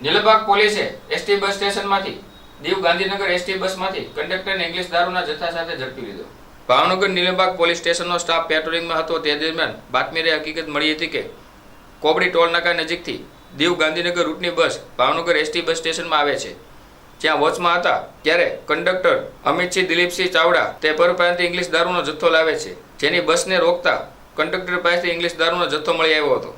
નીલબાગ પોલીસે ST bus સ્ટેશનમાંથી, Diu Gandhinagar ST બસમાંથી કંડક્ટરને ઇંગ્લિશ દારૂના જથ્થા સાથે ઝડપી લીધો. ભાવનગર નીલબાગ પોલીસ સ્ટેશનનો સ્ટાફ પેટ્રોલિંગમાં હતો તે દરમિયાન બાતમીરે હકીકત મળી હતી કે કોબડી ટોલનાકા નજીકથી દીવ ગાંધીનગર રૂટની બસ ભાવનગર એસટી બસ સ્ટેશનમાં આવે છે. જ્યાં વોચમાં હતા ત્યારે કંડક્ટર અમિતસિંહ દિલીપસિંહ ચાવડા તે પરપ્રાંતિ ઇંગ્લિશ દારૂનો જથ્થો લાવે છે. જેની બસને રોકતા કંડક્ટર પાસેથી ઇંગ્લિશ દારૂનો જથ્થો મળી આવ્યો હતો.